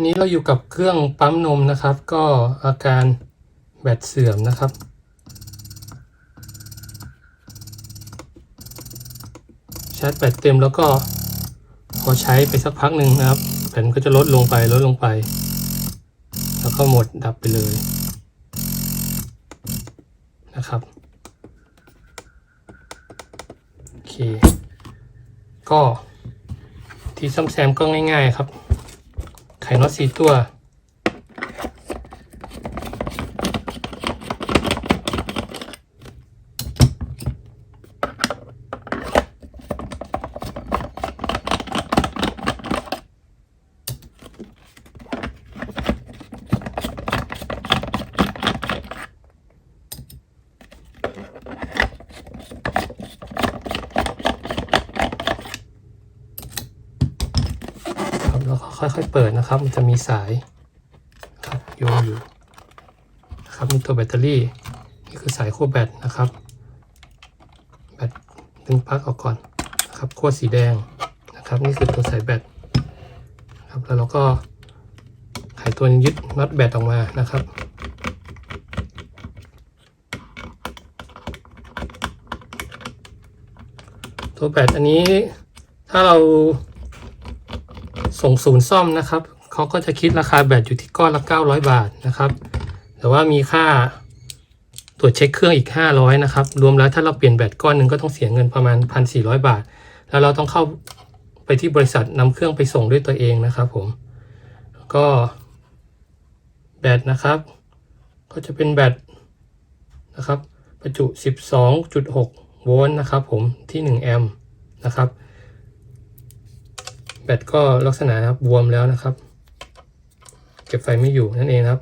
วันนี้เราอยู่กับเครื่องปั๊มนมนะครับ ก็อาการแบตเสื่อมนะครับ ชาร์จแบตเต็มแล้วก็พอใช้ไปสักพักหนึ่งนะครับแบตมันก็จะลดลงไปลดลงไป แล้วก็หมดดับไปเลยนะครับโอเค ก็ที่ซ่อมแซมก็ง่าย ๆ ครับ ไข่น็อตสี่ตัว ค่อยๆเปิดนะครับ มันจะมีสายครับโยงอยู่นะครับมีตัวแบตเตอรี่นี่คือสายขั้วแบตนะครับแบตดึงปลั๊กออกก่อนนะครับขั้วสีแดงนะครับ นี่คือตัวสายแบตครับแล้วเราก็ไขตัวยึดน็อตแบตออกมานะครับตัวแบตอันนี้ถ้าเรา ส่งศูนย์ซ่อมนะครับเขาก็จะคิดราคาแบตอยู่ที่ก้อนละ 900 บาทนะครับ แต่ว่ามีค่าตรวจเช็คเครื่องอีก 500 นะครับ รวมแล้วถ้าเราเปลี่ยนแบตก้อนหนึ่งก็ต้องเสียเงินประมาณ 1,400 บาท แล้วเราต้องเข้าไปที่บริษัทนำเครื่องไปส่งด้วยตัวเองนะครับผมก็แบตนะครับ ก็จะเป็นแบตนะครับประจุ 12.6 โวลต์นะครับผมที่ 1 แอมป์นะครับ แบตก็ลักษณะครับบวมแล้วนะครับ เก็บไฟไม่อยู่นั่นเองครับ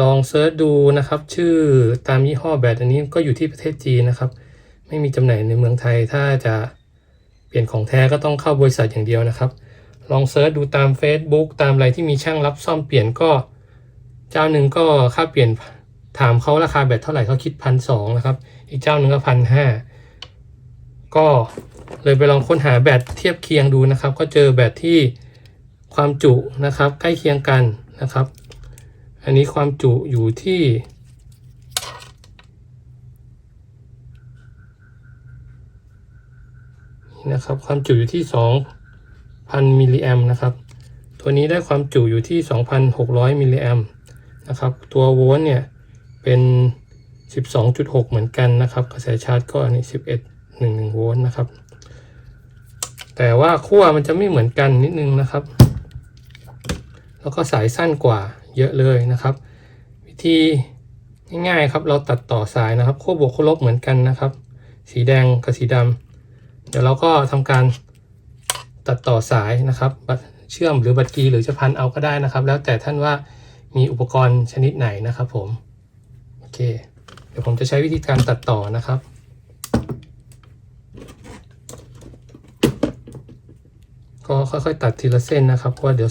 ลองเซิร์ชดูนะครับ ชื่อตามยี่ห้อแบตอันนี้ก็อยู่ที่ประเทศจีนนะครับ ไม่มีจำหน่ายในเมืองไทยถ้าจะเปลี่ยนของแท้ก็ต้องเข้าบริษัทอย่างเดียวนะครับ ลองเซิร์ชดูตาม Facebook ตามอะไรที่มีช่างรับซ่อมเปลี่ยนก็ เจ้าหนึ่งก็ค่าเปลี่ยนถามเขาราคาแบตเท่าไหร่เขาคิดพันสองนะครับ อีกเจ้าหนึ่งก็พันห้าก็ เลยไปลองค้นหาแบตเทียบเคียงดูนะครับ ก็เจอแบตที่ความจุนะครับ ใกล้เคียงกันนะครับ อันนี้ความจุอยู่ที่นี่นะครับความจุอยู่ที่ 2,000 มิลลิแอมนะครับ ตัวนี้ได้ความจุอยู่ที่ 2,600 มิลลิแอมนะครับ ตัวโวลต์เนี่ยเป็น 12.6 เหมือนกันนะครับ กระแสชาร์จก็อันนี้ 11.11 โวลต์นะครับ แต่ว่าขั้วมันจะไม่เหมือนกันนิดนึงนะครับ แล้วก็สายสั้นกว่าเยอะเลยนะครับ วิธีง่ายๆครับ เราตัดต่อสายนะครับขั้วบวกขั้วลบเหมือนกันนะครับ สีแดงกับสีดำเดี๋ยวเราก็ทำการตัดต่อสายนะครับบัตรเชื่อมหรือบัตรกีหรือจะพันเอาก็ได้นะครับ แล้วแต่ท่านว่ามีอุปกรณ์ชนิดไหนนะครับผม โอเค เดี๋ยวผมจะใช้วิธีการตัดต่อนะครับ ก็ค่อยๆ ตัดทีละเส้นนะครับ เพราะว่าเดี๋ยว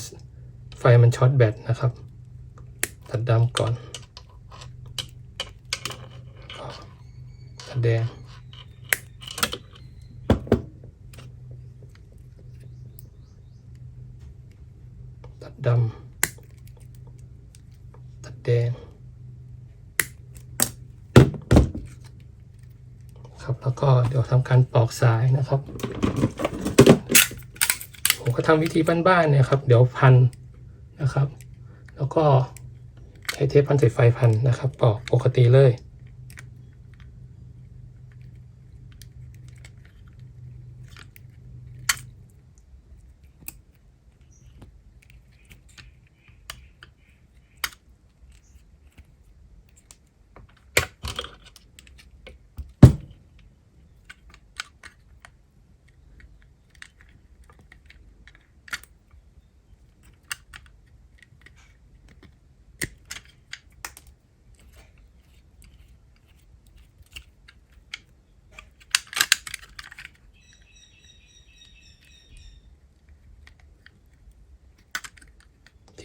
ไฟมันช็อตแบตนะครับ ตัดดำก่อน ตัดแดงตัดดำตัดแดงครับแล้วก็เดี๋ยวทำการปอกสายนะครับ ก็ทำวิธีบ้านๆเนี่ยครับ เดี๋ยวพันนะครับ แล้วก็ใช้เทปพันสายไฟพันนะครับปอกปกติเลย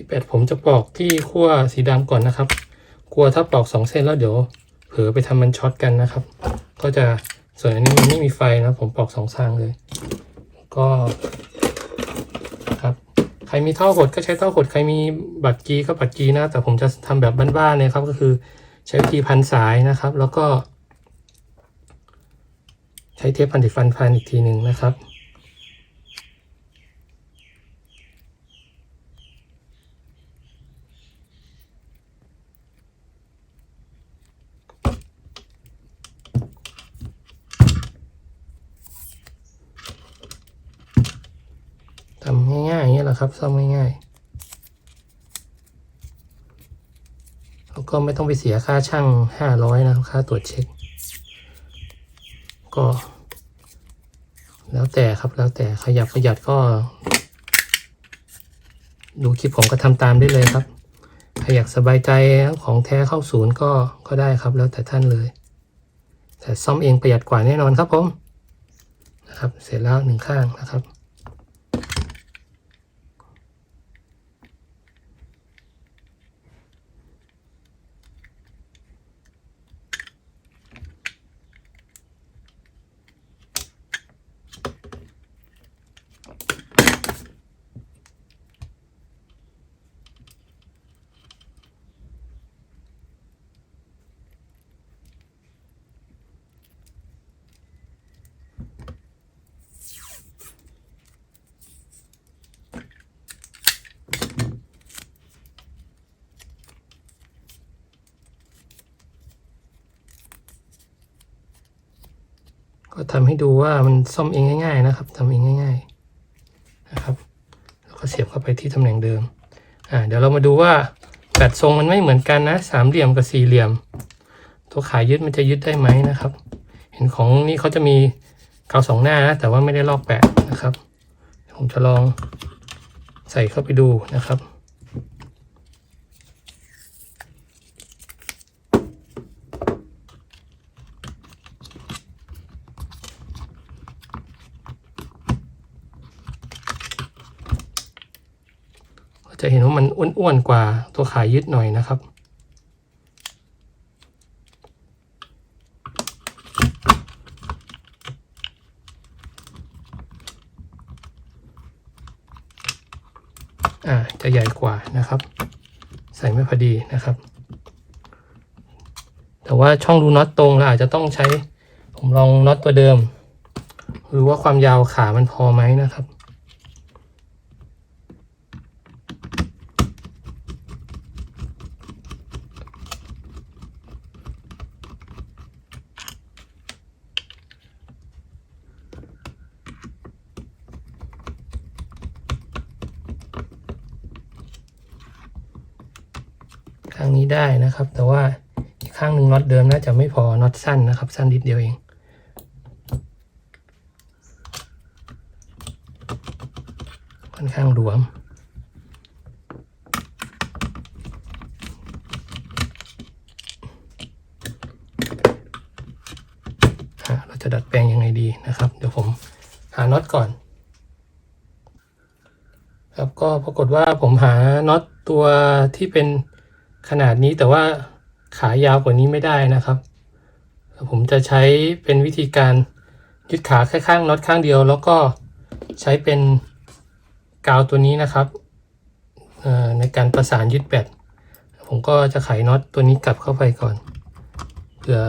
ที่แปดผมจะปอกที่ขั้วสีดำก่อนนะครับ กลัวถ้าปอกสองเส้นแล้วเดี๋ยว เผลอไปทำมันช็อตกันนะครับ ก็จะส่วนอันนี้มันไม่มีไฟนะผมปอกสองทางเลย ก็ครับใครมีท่อหดก็ใช้ท่อหดใครมีบัตรกีก็บัตรกีนะ แต่ผมจะทำแบบบ้านๆเลยครับ ก็คือใช้วิธีพันสายนะครับ แล้วก็ ใช้เทปพันติดฟันพันอีกทีหนึ่งนะครับ ทำง่ายๆอย่างนี้ แหละครับซ่อมง่ายๆแล้วก็ไม่ต้องไปเสียค่าช่างห้าร้อยนะครับค่าตรวจเช็ค ก็ แล้วแต่ครับแล้วแต่ขยับขยัดก็ ดูคลิปผมก็ทำตามได้เลยครับใครอยากสบายใจของแท้เข้าศูนย์ก็ก็ได้ครับแล้วแต่ท่านเลย แต่ซ่อมเองประหยัดกว่าแน่นอนครับผมนะครับ เสร็จแล้วหนึ่งข้างนะครับ ทำให้ดูว่ามันซ่อมเองง่าย ๆ นะครับทำเองง่าย ๆ นะครับ แล้วก็เสียบเข้าไปที่ตำแหน่งเดิม อ่า เดี๋ยวเรามาดูว่าแบตทรงมันไม่เหมือนกันนะ สามเหลี่ยมกับสี่เหลี่ยม ตัวขายึดมันจะยึดได้ไหมนะครับ เห็นของนี่เขาจะมีกาวสองหน้านะ แต่ว่าไม่ได้ลอกแปะนะครับ ผมจะลองใส่เข้าไปดูนะครับ จะเห็นว่ามันอ้วนๆกว่าตัวขายึดหน่อยนะครับ อ่าจะใหญ่กว่านะครับ ใส่ไม่พอดีนะครับ แต่ว่าช่องรูน็อตตรงเราอาจจะต้องใช้ผมลองน็อตตัวเดิม หรือว่าความยาวขามันพอไหมนะครับ ได้นะครับ แต่ว่าอีกข้างหนึ่งน็อตเดิมน่าจะไม่พอน็อตสั้นนะครับ สั้นนิดเดียวเอง ค่อนข้างหลวมเราจะดัดแปลงยังไงดีนะครับ เดี๋ยวผมหาน็อตก่อนครับก็ปรากฏว่าผมหาน็อตตัวที่เป็น ขนาดนี้แต่ว่าขายาวกว่านี้ไม่ได้นะครับ ผมจะใช้เป็นวิธีการยึดขาแค่ข้างน็อตข้างเดียว แล้วก็ใช้เป็นกาวตัวนี้นะครับในการประสานยึดแบตผมก็จะไขน็อตตัวนี้กลับเข้าไปก่อนเพื่อ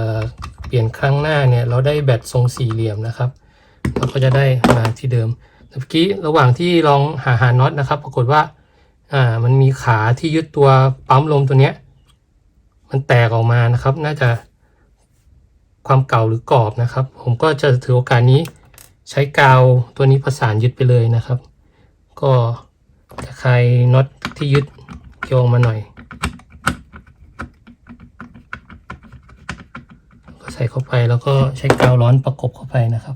เปลี่ยนครั้งหน้าเนี่ยเราได้แบตทรงสี่เหลี่ยมนะครับเราก็จะได้มาที่เดิมเมื่อกี้ระหว่างที่ลองหาหาน็อตนะครับ ปรากฏว่า อ่ามันมีขาที่ยึดตัวปั๊มลมตัวเนี้ย มันแตกออกมานะครับ น่าจะความเก่าหรือกรอบนะครับ ผมก็จะถือโอกาสนี้ใช้กาวตัวนี้ประสานยึดไปเลยนะครับ ก็จะคลายน็อตที่ยึดโยงมาหน่อย ก็ใส่เข้าไปแล้วก็ใช้กาวร้อนประกบเข้าไปนะครับ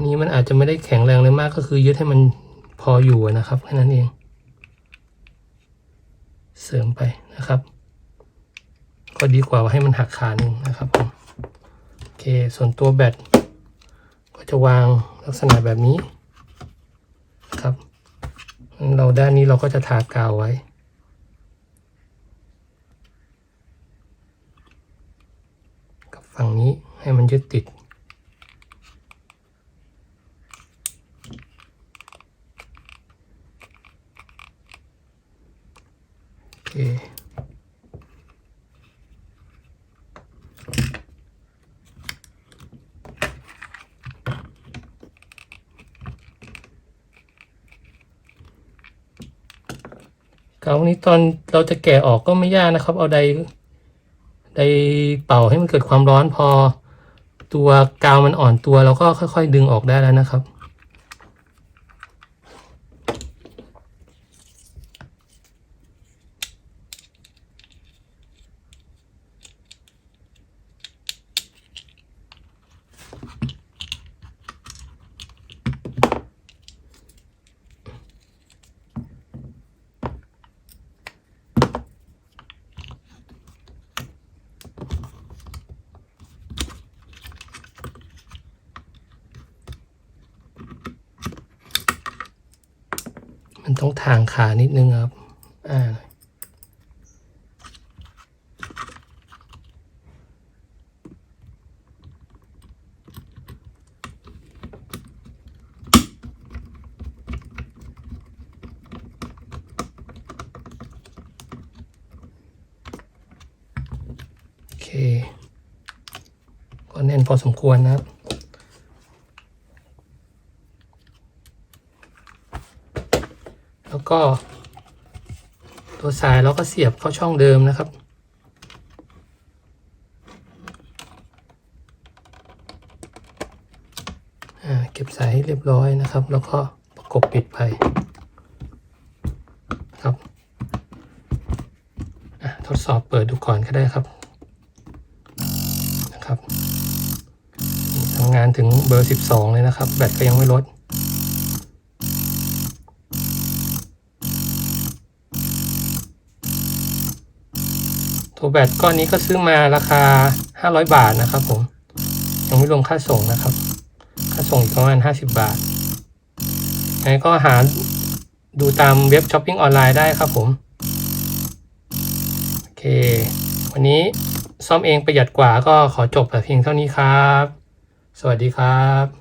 อันนี้มันอาจจะไม่ได้แข็งแรงเลยมากก็คือยึดให้มันพออยู่นะครับแค่นั้นเอง เสริมไปนะครับ ก็ดีกว่าให้มันหักขาหนึ่งนะครับผมโอเคส่วนตัวแบตก็จะวางลักษณะแบบนี้ครับ เราด้านนี้เราก็จะทากาวไว้กับฝั่งนี้ให้มันยึดติด เกาวนี้ตอนเราจะแกะออกก็ไม่ยากนะครับ เอาไดไดเป่าให้มันเกิดความร้อนพอ ตัวกาวมันอ่อนตัวเราก็ค่อย ๆ ดึงออกได้แล้วนะครับ มันต้องทางขานิดนึงครับ อ่าโอเคก็แน่นพอสมควรนะครับ แล้ว ก็ ตัวสายเราก็เสียบเข้าช่องเดิมนะครับ เก็บสายให้เรียบร้อยนะครับ แล้วก็ประกบปิดไปครับทดสอบเปิดดูก่อนก็ได้ครับนะครับทำงานถึงเบอร์ 12 เลยนะครับ แบตก็ยังไม่ลด ตัวแบตก้อนนี้ก็ซื้อมาราคา 500 บาทนะครับผม ยังไม่รวมค่าส่งนะครับ ค่าส่งอีกประมาณ 50 บาทยังไงก็หาดูตามเว็บช้อปปิ้งออนไลน์ได้ครับผม โอเค วันนี้ซ่อมเองประหยัดกว่าก็ขอจบแต่เพียงเท่านี้ครับ สวัสดีครับ